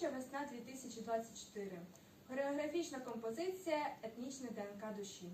Творча весна 2024. Хореографічна композиція Етнічне ДНК душі.